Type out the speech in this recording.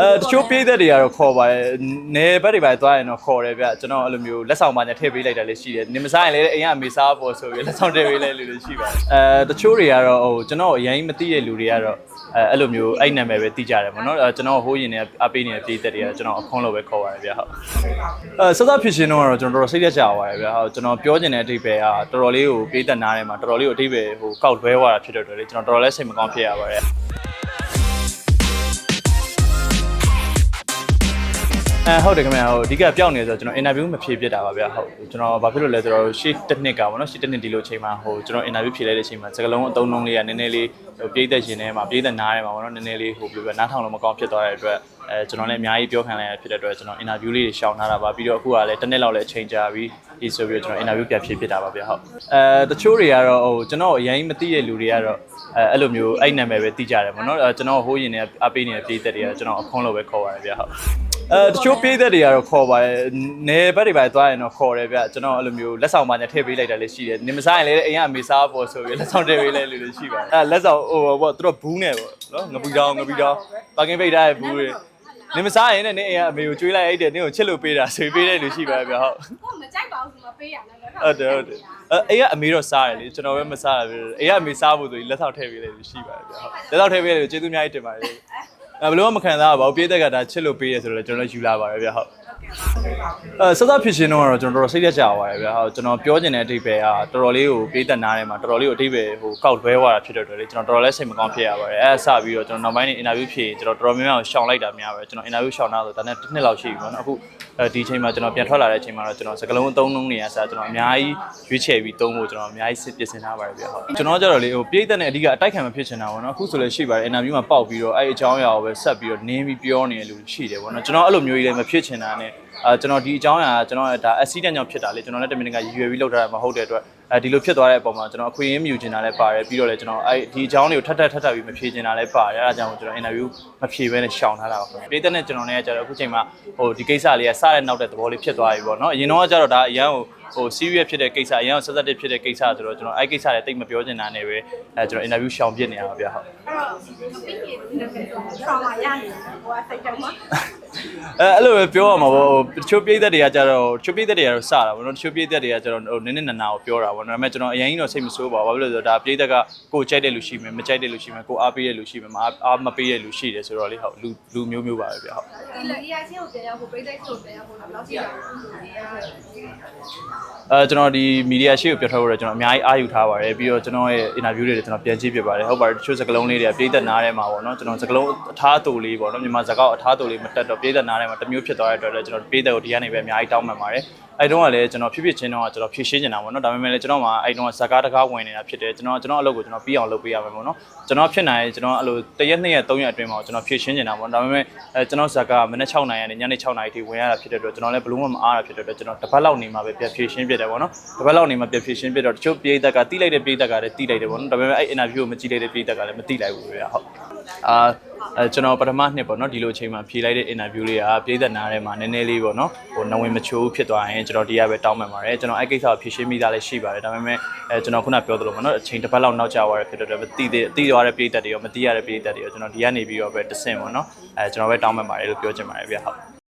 အဲတချို့ပြေးသက်တွေကတော့ခေါ်ပါတယ်နေဘက်တွေပါသွားရင်တော့ခေါ်တယ်ဗျကျွန်တော်အဲ့လိုမျိုးလက်ဆောင်ပါညာထည့်ပေးလိုက်တာလည်းရှိတယ်နေမစားရင်လည်းအိမ်ကအမေစားဖို့ဆိုပြီးလက်ဆောင်ထည့်ပေးလိုက်လို့လည်းရှိပါတယ်အဲတချို့တွေကတော့ဟိုကျွန်တော်အရင်မသိတဲ့လူတွေကတော့အဲအဲ့လိုမျိုးအဲ့နာမည်ပဲသိကြတယ်ပေါ့နော်အဲကျွန်တော်ဟိုးရင်နေအပေးနေတဲ့ပြေးသက်တွေကကျွန်တော်အခွန်းလို့ပဲခေါ်ပါတယ်ဗျဟုတ်အဲစသဖြစ်ရှင်တော့ကျွန်တော်တော်တော်စိတ်ရက်ကြပါတယ်ဗျဟုတ်ကျွန်တော်ပြောချင်တဲ့အဓိပ္ပာယ်ကတော်တော်လေးကိုပြေးသက်နားထဲမှာတော်တော်လေးကိုအဓိပ္ပာယ်ဟိုကောက်လွဲသွားတာဖြစ်တဲ့အတွက်လေကျွန်တော်တော်တော်လေးစိတ်မကောင်းဖြစ်ရပါတယ် အဲဟုတ်တယ်ခင်ဗျာဟိုအဓိကပြောင်းနေဆိုတော့ကျွန်တော် interview မဖြေပြစ်တာပါဗျာဟုတ်ကျွန်တော်ဘာဖြစ်လို့လဲဆိုတော့ရှေ့တစ်နှစ်ကပေါ့နော်ရှေ့တစ်နှစ်ဒီလိုအချိန်မှာဟိုကျွန်တော် interview ဖြေလိုက်တဲ့အချိန်မှာစကလုံးအသုံးလုံးလေးကနည်းနည်းလေးဟိုပြည့်သက်ရှင်ထဲမှာပြည့်သက်နားထဲမှာပေါ့နော်နည်းနည်းလေးဟိုဘယ်လိုပဲနားထောင်လို့မကောင်းဖြစ်သွားတဲ့အတွက်အဲကျွန်တော်လည်းအများကြီးပြောခံလိုက်ရဖြစ်တဲ့အတွက်ကျွန်တော် interview လေးတွေရှောင်ထားတာပါပြီးတော့အခုကလည်းတစ်နှစ်လောက်လည်းအချိန်ကြာပြီးဒီဆိုပြီးတော့ကျွန်တော် interview ပြန်ဖြေပြစ်တာပါဗျာဟုတ်အဲတချို့တွေကတော့ဟိုကျွန်တော်အရင်မသိတဲ့လူတွေကတော့အဲအဲ့လိုမျိုးအဲ့နာမည်ပဲသိကြတယ်ပေါ့နော်အဲကျွန်တော်ဟိုးရင်နေအပေးနေတဲ့ပြည်သက်တွေကကျွန်တော်အခွန်းလို့ပဲခေါ်ပါတယ်ဗျာဟုတ် အဲတချို့ပြေးသက်တွေကတော့ခေါ်ပါတယ်နေဘက်တွေပါသွားရင်တော့ခေါ်တယ်ဗျကျွန်တော်အဲ့လိုမျိုးလက်ဆောင်ပါညာထည့်ပေးလိုက်တာလည်းရှိတယ်နေမစားရင်လည်းအိမ်ကအမေစားဖို့ဆိုပြီးလက်ဆောင်ထည့်ပေးလိုက်လို့လည်းရှိပါတယ်အဲလက်ဆောင်ဟိုပေါ့သူတို့ဘူးနဲ့ပေါ့နော်ငပူတောင်းငပူတောင်းပါကင်ပိတ်ထားတဲ့ဘူးတွေနေမစားရင်လည်းနေအိမ်ကအမေကိုကျွေးလိုက်အဲ့တဲ့နင်းကိုချစ်လို့ပေးတာဆိုပြီးပေးတဲ့လူရှိပါတယ်ဗျဟုတ်ကိုမကြိုက်ပါဘူးဆိုမပေးရနဲ့ဟုတ်တယ်ဟုတ်တယ်အဲအိမ်ကအမေတော့စားတယ်လေကျွန်တော်ပဲမစားတာပဲအိမ်ကအမေစားဖို့ဆိုပြီးလက်ဆောင်ထည့်ပေးလိုက်လို့ရှိပါတယ်ဗျဟုတ်လက်ဆောင်ထည့်ပေးလိုက်လို့ကျေးဇူးအများကြီးတင်ပါတယ်အဲ ဘယ်လိုမှမခံစားရပါဘူးပြေးသက်ကဒါချစ်လို့ပေးရဆိုတော့လည်းကျွန်တော်လည်းယူလာပါတယ်ဗျဟုတ် အဲစသဖြစ်ရှင်တော့ကျွန်တော်တော်တော်စိတ်ရက်ကြပါတယ်ဗျာဟုတ်ကျွန်တော်ပြောချင်တဲ့အဓိပ္ပာယ်ကတော်တော်လေးကိုပြေးသက်နားထဲမှာတော်တော်လေးကိုအဓိပ္ပာယ်ဟိုကောက်လွဲသွားတာဖြစ်တဲ့အတွက်လေကျွန်တော်တော်တော်လေးစိတ်မကောင်းဖြစ်ရပါတယ်အဲအစပြီးတော့ကျွန်တော်နောက်ပိုင်းနေအင်တာဗျူးဖြေကျွန်တော်တော်တော်များများကိုရှောင်လိုက်တာများပဲကျွန်တော်အင်တာဗျူးရှောင်တာဆိုဒါနဲ့တစ်နှစ်လောက်ရှိပြီပေါ့နော်အခုအဲဒီအချိန်မှာကျွန်တော်ပြန်ထွက်လာတဲ့အချိန်မှာတော့ကျွန်တော်စကလုံးအသုံးလုံးနေရစားကျွန်တော်အများကြီးရွေးချယ်ပြီးသုံးဖို့ကျွန်တော်အများကြီးစစ်ပြင်ဆင်ထားပါတယ်ဗျာဟုတ်ကျွန်တော်ကြတော့လေဟိုပြေးသက်နဲ့အဓိကအတိုက်ခံမဖြစ်ချင်တာပေါ့နော်အခုဆိုလည်းရှိပါတယ်အင်တာဗျူးမှာပေါက်ပြီးတော့အဲ့အကြောင်းအရာကိုပဲဆက်ပြီးတော့နင်းပြီးပြောနေတဲ့လူတွေရှိတယ်ပေါ့နော်ကျွန်တော်အဲ့လိုမျိုးကြီးလည်းမဖြစ်ချင်တာနဲ့အဲကျွန်တော်ဒီအကြောင်းအရာကျွန်တော်ဒါ accident ကြောင့်ဖြစ်တာလေကျွန်တော်လည်းတမင်တကာရည်ရွယ်ပြီးလုပ်ထားတာမဟုတ်တဲ့အတွက်အဲဒီလိုဖြစ်သွားတဲ့အပေါ်မှာကျွန်တော်အခွင့်အရေးမြူချင်တာလည်းပါတယ်ပြီးတော့လည်းကျွန်တော်အဲဒီအကြောင်းတွေကိုထပ်ထပ်ထပ်ထပ်ပြီးမဖြေချင်တာလည်းပါတယ်အဲဒါကြောင့်ကျွန်တော် interview မဖြေဘဲနဲ့ရှောင်ထားတာပါခင်ဗျပြည်သက်နဲ့ကျွန်တော်နဲ့ကကျတော့အခုချိန်မှာဟိုဒီကိစ္စလေးကစတဲ့နောက်တဲ့သဘောလေးဖြစ်သွားပြီပေါ့နော်အရင်တော့ကကျတော့ဒါအရန်ဟိုဟို serious ဖြစ်တဲ့ကိစ္စအရင်က sensitive ဖြစ်တဲ့ကိစ္စဆိုတော့ကျွန်တော်အဲကိစ္စတွေတိတ်မပြောချင်တာနဲ့ပဲအဲကျွန်တော် interview ရှောင်ပြစ်နေရပါဗျဟုတ်အဲ့တော့ပြီးရင်ဒီဆောင်းလာရနေဟိုကစိတ်တုံးမှာ အဲအဲ့လိုပဲပြောရမှာပေါ့ဟိုတချို့ပြည်သက်တွေကကြတော့တချို့ပြည်သက်တွေကတော့စတာပေါ့နော်တချို့ပြည်သက်တွေကကျတော့ဟိုနည်းနည်းနာနာကိုပြောတာပေါ့နော်ဒါပေမဲ့ကျွန်တော်အရင်ကြီးတော့စိတ်မဆိုးပါဘူးဘာဖြစ်လို့လဲဆိုတော့ဒါပြည်သက်ကကိုကြိုက်တဲ့လူရှိမယ်မကြိုက်တဲ့လူရှိမယ်ကိုအားပေးတဲ့လူရှိမယ်မအားအားမပေးတဲ့လူရှိတယ်ဆိုတော့လေဟုတ်လူလူမျိုးမျိုးပါပဲဗျဟုတ်ဒီလေ EI ချင်းကိုပြန်ရောက်ဖို့ပိတ်သိက်ကိုပြန်ရောက်ဖို့တော့လောက်ရှိတာဘူးအဲကျွန်တော်ဒီမီဒီယာရှိကိုပြောထားဖို့တော့ကျွန်တော်အများကြီးအားယူထားပါတယ်ပြီးတော့ကျွန်တော်ရဲ့ interview တွေကျွန်တော်ပြန်ကြည့်ပြပါတယ်ဟုတ်ပါတယ်တချို့စကားလုံးလေးတွေကပြည်သက်နားထဲမှာပေါ့နော်ကျွန်တော်စကားလုံးအထားအတူလေးပေါ့နော်မြန်မာစကားအထားအတူလေးမတက်တော့ပြည်သက်နားထဲမှာတစ်မျိုးဖြစ်သွားတဲ့အတွက်လည်းကျွန်တော်ပြည်သက်ကိုဒီကနေပဲအများကြီးတောင်းပန်ပါတယ်အဲ့တုန်းကလည်းကျွန်တော်ဖြစ်ဖြစ်ချင်းတော့ကျွန်တော်ဖြည့်ရှင်းနေတာပေါ့နော်ဒါပေမဲ့လည်းကျွန်တော်မှအဲ့တုန်းကစကားတကားဝင်နေတာဖြစ်တယ်ကျွန်တော်ကျွန်တော်အလုပ်ကိုကျွန်တော်ပြီးအောင်လုပ်ပေးရမယ်ပေါ့နော်ကျွန်တော်ဖြစ်နိုင်ကျွန်တော်အဲ့လိုတရက်နှစ်ရက်သုံးရက်အတွင်းမှာကျွန်တော်ဖြည့်ရှင်းနေတာပေါ့ဒါပေမဲ့အဲကျွန်တော်စကားမနေ့6နိုင်ကနေညနေ6နိုင်ထိဝင်ရတာဖြစ်တဲ့အတွက်ကျွန်တော်လည်းဘလုံးမအားတာဖြစ်တဲ့အတွက်ကျွန်တော်တစ်ပတ်လောက်နေမှာပဲပြန်ဖြည့်ရှင်းပြတယ်ပေါ့နော်တစ်ပတ်လောက်နေမှာပြန်ဖြည့်ရှင်းပြတော့တချို့ပြည်သက်ကတိလိုက်တဲ့ပြည်သက်ကလည်းတိလိုက်တယ်ပေါ့နော်ဒါပေမဲ့အဲ့ interview ကိုမကြည့်လိုက်တဲ့ပြည်သက်ကလည်းမတိလိုက်ဘူးဗျာဟုတ်အာ အဲကျွန်တော်ပထမနှစ်ပေါ့နော်ဒီလိုအချိန်မှာဖြေလိုက်တဲ့ interview လေးကပြည်သက်နားထဲမှာနည်းနည်းလေးပေါ့နော်ဟိုနဝင်မချိုးဖြစ်သွားရင်ကျွန်တော်ဒီကပဲတောင်းပန်ပါတယ်ကျွန်တော်အဲ့ကိစ္စကိုဖြေရှင်းမိသားလည်းရှိပါတယ်ဒါပေမဲ့အဲကျွန်တော်ခုနပြောသလိုပေါ့နော်အချိန်တစ်ပတ်လောက်နောက်ကျသွားရဖြစ်တဲ့အတွက်မတိသေးတိသွားတဲ့ပြည်သက်တွေရောမတိရတဲ့ပြည်သက်တွေရောကျွန်တော်ဒီကနေပြီးတော့ပဲတဆင့်ပေါ့နော်အဲကျွန်တော်ပဲတောင်းပန်ပါတယ်လို့ပြောချင်ပါတယ်ဗျာဟုတ်